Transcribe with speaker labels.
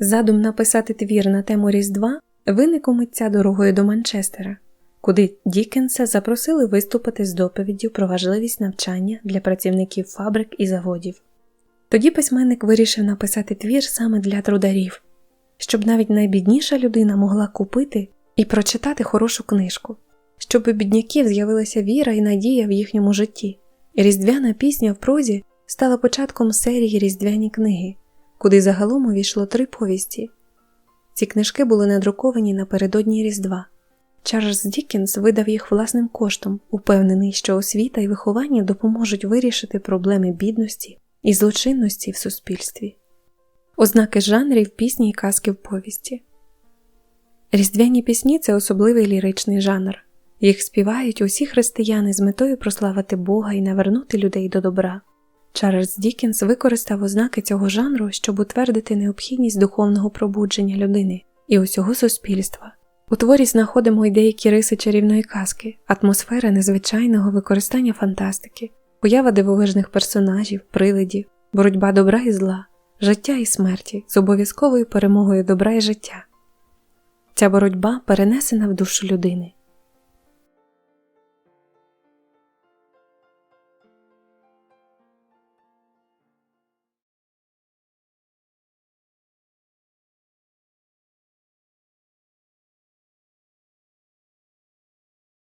Speaker 1: Задум написати твір на тему Різдва виник у митця дорогою до Манчестера, куди Дікенса запросили виступити з доповіддю про важливість навчання для працівників фабрик і заводів. Тоді письменник вирішив написати твір саме для трударів, щоб навіть найбідніша людина могла купити і прочитати хорошу книжку, щоб у бідняків з'явилася віра і надія в їхньому житті. Різдвяна пісня в прозі стала початком серії Різдвяні книги, куди загалом увійшло три повісті. Ці книжки були надруковані напередодні Різдва. Чарльз Діккенс видав їх власним коштом, упевнений, що освіта і виховання допоможуть вирішити проблеми бідності і злочинності в суспільстві. Ознаки жанрів пісні і казки в повісті. Різдвяні пісні це особливий ліричний жанр. Їх співають усі християни з метою прославити Бога і навернути людей до добра. Чарльз Діккенс використав ознаки цього жанру, щоб утвердити необхідність духовного пробудження людини і усього суспільства. У творі знаходимо й деякі риси чарівної казки, атмосфера незвичайного використання фантастики, поява дивовижних персонажів, приладів, боротьба добра і зла, життя і смерті з обов'язковою перемогою добра і життя. Ця боротьба перенесена в душу людини,